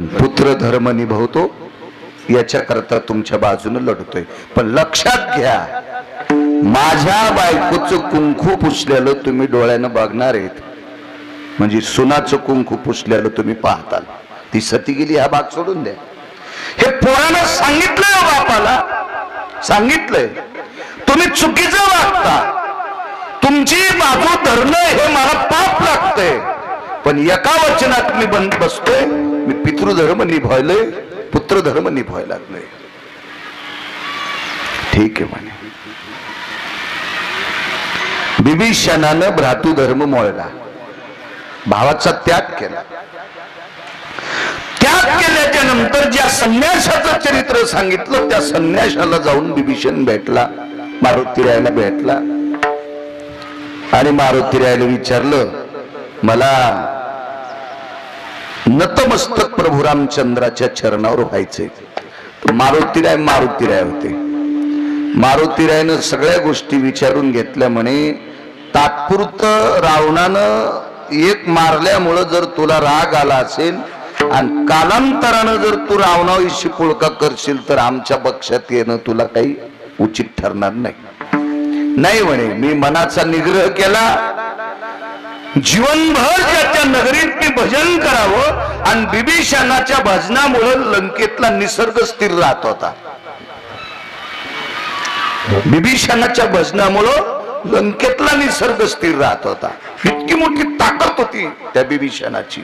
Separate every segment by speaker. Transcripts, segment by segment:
Speaker 1: पुत्र धर्म निभवतो याच्याकरता तुमच्या बाजूने लढतोय. पण लक्षात घ्या माझ्या बायकोचं कुंकू पुसलेलं तुम्ही डोळ्यानं बघणार आहेत. म्हणजे सुनाचं कुंकू पुसलेलं तुम्ही पाहताल. ती सती गेली हा भाग सोडून द्या. हे पोरानं सांगितलंय हो बापाला. सांगितलंय. तुम्ही चुकीचं वागता. तुमची बाजू धरणं हे मला पाप लागतंय. पण एका वचनात मी बंद बसतोय मी पितृधर्म निभावलंय पुत्रधर्म निभावायला लागलोय. ठीक आहे म्हणे. बिभीषणानं भ्रातृधर्म मोळला भावाचा त्याग केला. त्याग केल्याच्यानंतर ज्या संन्यासाचं चरित्र सांगितलं त्या संन्यासाला जाऊन बिभीषण भेटला मारुतीरायला भेटला. आणि मारुतीरायला विचारलं मला नतमस्तक प्रभू रामचंद्राच्या चरणावर व्हायचंय. मारुतीराय मारुतीराय होते. मारुतीरायनं सगळ्या गोष्टी विचारून घेतल्या म्हणे तात्पुरतं रावणानं एक मारल्यामुळं जर तुला राग आला असेल आणि कालांतरानं जर तू रावणाविषयी पुळका करशील तर आमच्या पक्षात येणं तुला काही उचित ठरणार नाही. नाही म्हणे मी मनाचा निग्रह केला जीवनभर ज्याच्या नगरीत मी भजन करावं आणि बिभीषणाच्या भजनामुळं लंकेतला निसर्ग स्थिर राहत होता. बिभीषणाच्या भजनामुळं लंकेतला निसर्ग स्थिर राहत होता. इतकी मोठी ताकद होती त्या बिभीषणाची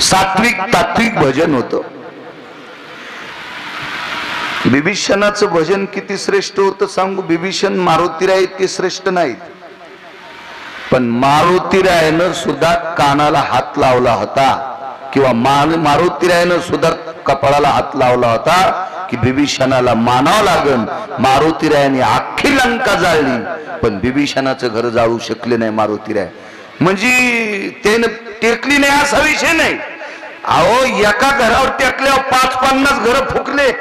Speaker 1: सात्विक तात्विक भजन होत. बिभीषणाचं भजन किती श्रेष्ठ होतं सांगू? बिभीषण मारुतीराय इतके श्रेष्ठ नाहीत. पण मारुतीरायनं सुद्धा कानाला हात लावला होता. किंवा मान मारुतीरायनं सुद्धा कपाळाला हात लावला होता की बिभीषणाला मानावं लागन. मारुतीरायाने अख्खी लंका जाळली. पण बिभीषणाचं घर जाळू शकले नाही मारुतीराय. म्हणजे त्यानं टेकली नाही असा विषय नाही. अहो एका घरावर टेकल्यावर पाच पन्नास घर फुकले.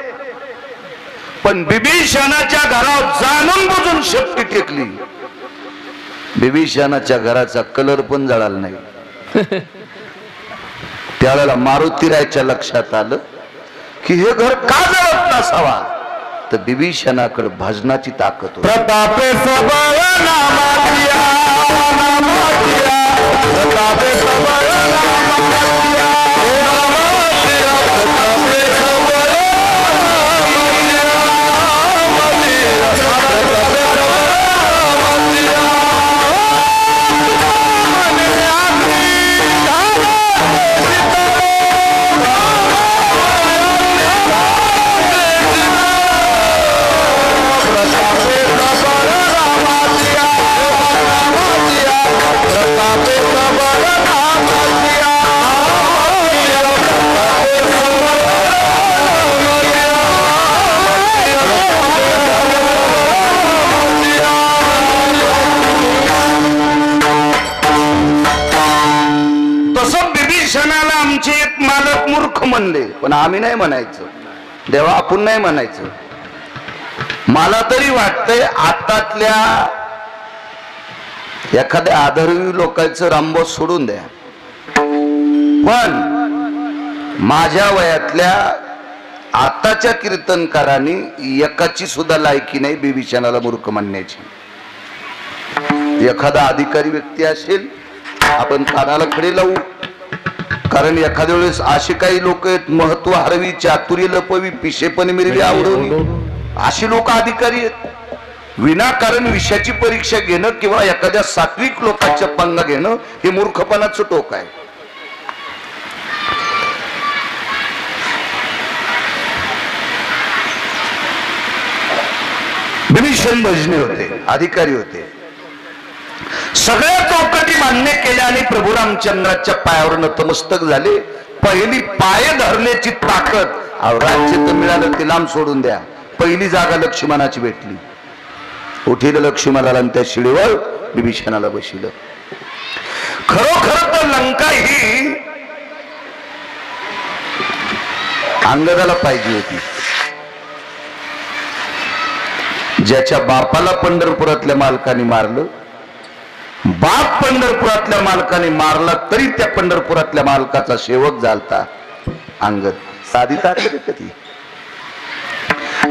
Speaker 1: पण बिभीषणाच्या घरावर जाणून बुजून शेपटी टेकली. बिभीषणाच्या घराचा कलर पण जळाला नाही. त्यावेळेला मारुतीरायच्या लक्षात आलं की हे घर का जळत नसावा? तर बिभीषणाकडे भजनाची ताकद होती.
Speaker 2: प्रतापे प्रतापे
Speaker 1: मालक मूर्ख म्हणले. पण आम्ही नाही म्हणायचं. देवा आपण नाही म्हणायचं. मला तरी वाटतंय आतातल्या एखाद्या आदरवी लोकांचं रामबोस सोडून द्या. पण माझ्या वयातल्या आताच्या कीर्तनकारांनी एकाची सुद्धा लायकी नाही बिभीषणाला मूर्ख म्हणण्याची एखादा अधिकारी व्यक्ती असेल आपण कानाला खडे लावू. कारण एखाद्या वेळेस असे काही लोक आहेत महत्त्व हरवी चातुर्य लपवी पिशेपणे मिरवी आवडवली अशी लोक अधिकारी आहेत. विनाकारण विषयाची परीक्षा घेणं किंवा एखाद्या सात्विक लोकांच्या पंगा घेणं हे मूर्खपणाचं टोक आहे. भीषण भजने होते अधिकारी होते. सगळ्या चौकटी मान्य केल्या आणि प्रभू रामचंद्राच्या पायावर नतमस्तक झाले. पहिली पाय धरण्याची ताकद. राज्य तर मिळालं ते लांब सोडून द्या. पहिली जागा लक्ष्मणाची भेटली. उठील लक्ष्मणाला आणि त्या शिडीवर विभीषणाला बशिलं. खरोखर तर लंका ही अंगदाला पाहिजे होती. ज्याच्या बापाला पंढरपुरातल्या मालकाने मारलं बाप पंढरपुरातल्या मालकाने मारला तरी त्या पंढरपुरातल्या मालकाचा सेवक झालता. अंगद साधी ताकद कधी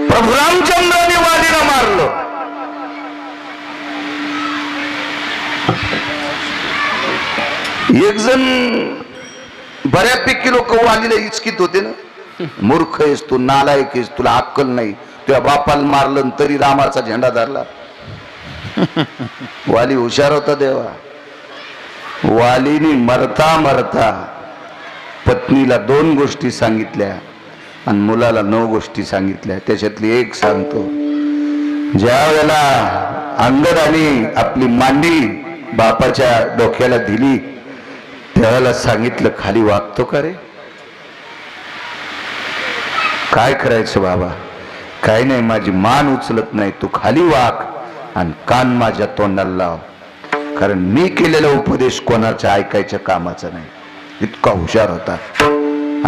Speaker 1: प्रभू रामचंद्राने वालीला मारलं. एक जण बऱ्यापैकी लोक वालीला इचकीत होते ना. मूर्ख आहेस तू नालायक आहेस तुला अक्कल नाही. तुझ्या बापाला मारलं तरी रामाचा झेंडा धरला. वाली हुशार होता देवा. वालीनी मरता मरता पत्नीला दोन गोष्टी सांगितल्या आणि मुलाला नऊ गोष्टी सांगितल्या. त्याच्यातली एक सांगतो. ज्या वेळेला अंगदाने आपली मांडी बापाच्या डोक्याला दिली त्यावेळेला सांगितलं खाली वागतो का रे? काय करायचं बाबा? काय नाही माझी मान उचलत नाही. तू खाली वाघ आणि कान माझ्या तोंडाला लाव. कारण मी केलेला उपदेश कोणाच्या ऐकायच्या कामाचा नाही. इतका हुशार होता.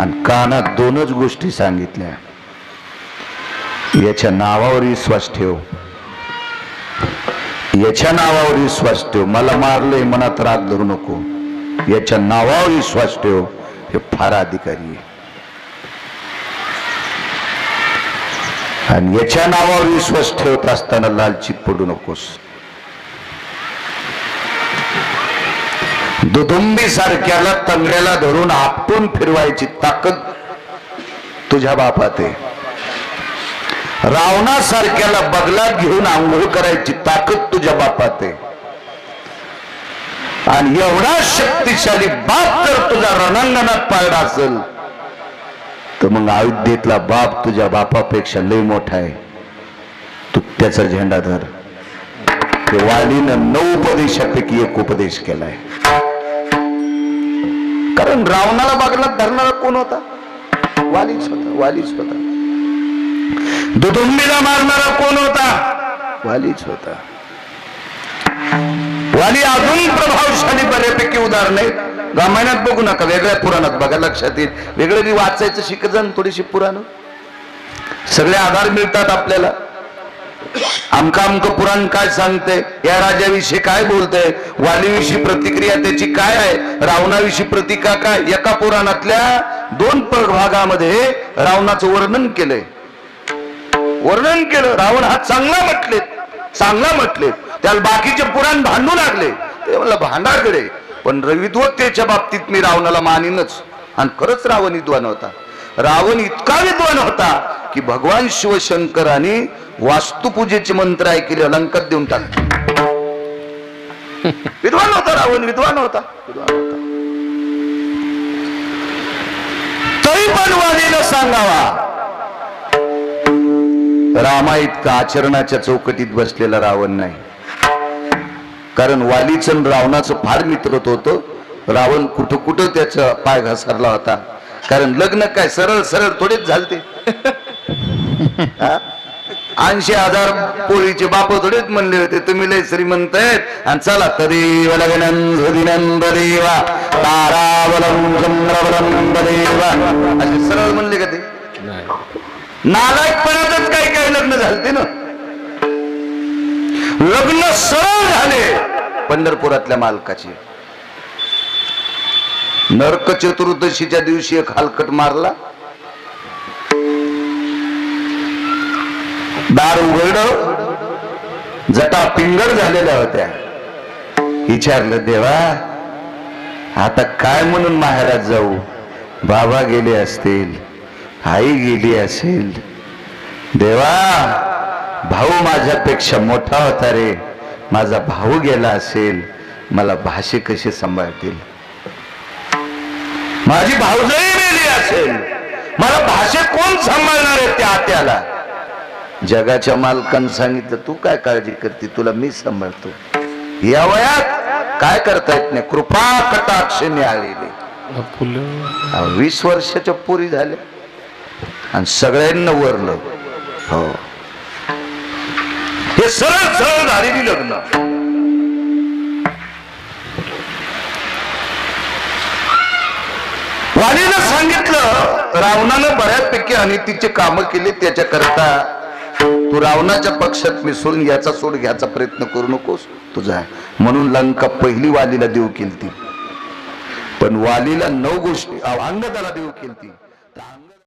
Speaker 1: आणि कानात दोनच गोष्टी सांगितल्या. याच्या नावावर विश्वास ठेव. याच्या नावावर विश्वास ठेव. मला मारलंय मनात राग धरू नको. याच्या नावावर विश्वास ठेव. हे फार अधिकारी आहे. आणि याच्या नावावर विश्वास ठेवत असताना लालचीत पडू नकोस. दुदुंबी सारख्याला तंगड्याला धरून आपटून फिरवायची ताकद तुझ्या बापात आहे. रावणासारख्याला बगलात घेऊन आंघोळ करायची ताकद तुझ्या बापात आहे. आणि एवढा शक्तिशाली बाप जर तुझा रणांगणात पाळला असेल तर मग अयोध्येतला बाप तुझ्या बापापेक्षा लय मोठा आहे. तू त्याचा झेंडा धर. ते वालीनं नऊ उपदेशापैकी एक उपदेश केलाय. कारण रावणाला बागलात धरणारा कोण होता? वालीच होता वालीच होता. दुदुंबीला मारणारा कोण होता? वालीच होता. वाली अजून प्रभावशाली बऱ्यापैकी उदाहरण आहेत. रामायणात बघू नका वेगळ्या पुराणात बघा लक्षात येईल. वेगळं बी वाचायचं शिकत जा थोडीशी पुराण. सगळे आधार मिळतात आपल्याला. आमका अमक पुराण काय सांगते? या राजाविषयी काय बोलते? वालीविषयी प्रतिक्रिया त्याची काय आहे? रावणाविषयी प्रतिका काय? एका पुराणातल्या दोन प- भागामध्ये रावणाचं वर्णन केलंय. वर्णन केलं. रावण हा चांगला म्हटले चांगला म्हटले त्याला बाकीचे पुराण भांडू लागले. ते म्हणलं भांडाकडे पण विद्वत्तेच्या बाबतीत मी रावणाला मानीनच. आणि खरंच रावण विद्वान होता. रावण इतका विद्वान होता की भगवान शिवशंकराने वास्तुपूजेचे मंत्र ऐकले लंकात देऊन टाकले. विद्वान होता रावण विद्वान होता. विद्वान होता. तरी पण वालीला सांगावा. रामा इतका आचरणाच्या चौकटीत बसलेला रावण नाही. कारण वालीचं आणि रावणाचं फार मित्रत होतं. रावण कुठं कुठं त्याचा पाय घसरला होता. कारण लग्न काय सरळ सरळ थोडेच झालते. ऐंशी हजार पोळीचे बाप थोडेच म्हणले होते. तुम्ही लय श्रीमंत आहेत. आणि चला तरी वलगनंद देवा. तारावलं चंद्रवलं देवा. असे सरळ म्हणले का ते? नालायकपणातच काही काही लग्न झालते ना. लग्न सरळ झाले. पंढरपुरातल्या मालकाची. नरक चतुर्दशीच्या दिवशी एक हालकट मारला. दार उघड जटा पिंगळ झालेल्या होत्या. विचारलं देवा आता काय म्हणून माहेरात जाऊ? बाबा गेले असतील आई गेली असेल. देवा भाऊ माझ्यापेक्षा मोठा होता रे. माझा भाऊ गेला असेल मला भाषे कशी सांभाळतील? माझी भाऊजही गेली असेल. मला भाषे कोण सांभाळणार आहे त्या आत्याला? जगाच्या मालकानं सांगितलं तू काय काळजी करते? तुला मी सांभाळतो. या वयात काय करता येत नाही. कृपा कटाक्ष आलेली वीस वर्षाच्या पुरी झाल्या. आणि सगळ्यांना वरलं. हो. हे सरळ सरळ झालेली लग्न. वाणीनं सांगितलं रावणानं बऱ्याचपैकी अनितीचे काम केले त्याच्याकरता तू रावणाच्या पक्षात मिसळून याचा सोड घ्यायचा प्रयत्न करू नकोस. तुझा म्हणून लंका पहिली वालीला देऊ केली पण वालीला नऊ गोष्टी अंगदाला देऊ केली ती